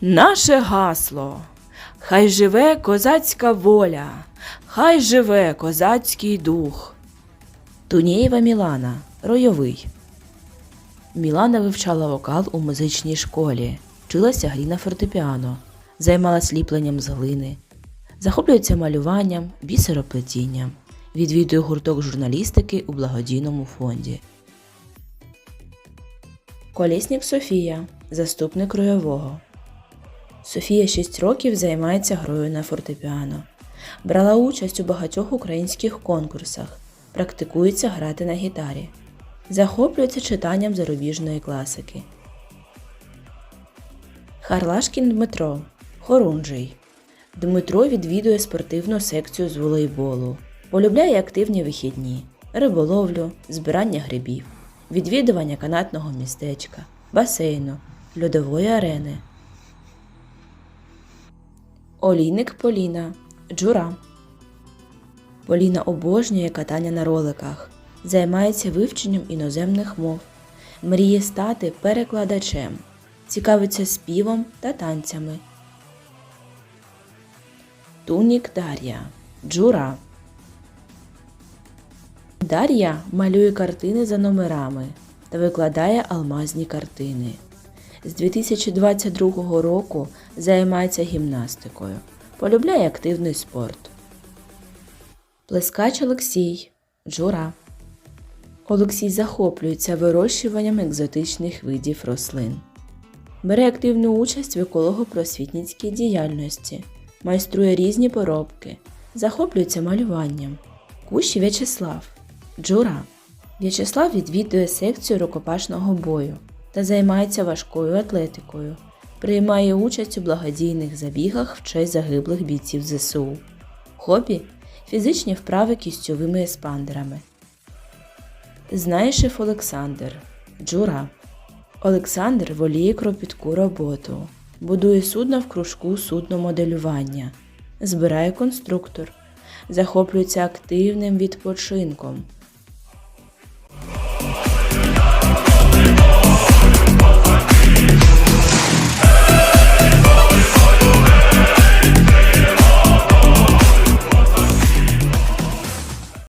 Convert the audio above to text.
Наше гасло. Хай живе козацька воля, хай живе козацький дух. Тунієва Мілана, ройовий. Мілана вивчала вокал у музичній школі, вчилася грі на фортепіано, займалась ліпленням з глини, захоплюється малюванням, бісероплетінням, відвідує гурток журналістики у благодійному фонді. Колєснік Софія, заступник ройового. Софія 6 років займається грою на фортепіано. Брала участь у багатьох українських конкурсах, практикується грати на гітарі. Захоплюється читанням зарубіжної класики. Харлашкін Дмитро, хорунжий. Дмитро відвідує спортивну секцію з волейболу. Полюбляє активні вихідні, риболовлю, збирання грибів, відвідування канатного містечка, басейну, льодової арени. Олійник Поліна, Джура. Поліна обожнює катання на роликах, займається вивченням іноземних мов, мріє стати перекладачем, цікавиться співом та танцями. Тунік Дар'я, Джура. Дар'я малює картини за номерами та викладає алмазні картини. З 2022 року займається гімнастикою. Полюбляє активний спорт. Плескач Олексій, Джура. Олексій захоплюється вирощуванням екзотичних видів рослин. Бере активну участь в еколого-просвітницькій діяльності, майструє різні поробки, захоплюється малюванням. Кущ В'ячеслав, Джура. В'ячеслав відвідує секцію рукопашного бою та займається важкою атлетикою. Приймає участь у благодійних забігах в честь загиблих бійців ЗСУ. Хобі фізичні вправи кістьовими еспандерами. Знаєшев Олександр, Джура. Олександр воліє кропітку роботу, будує судна в кружку судномоделювання, збирає конструктор, захоплюється активним відпочинком,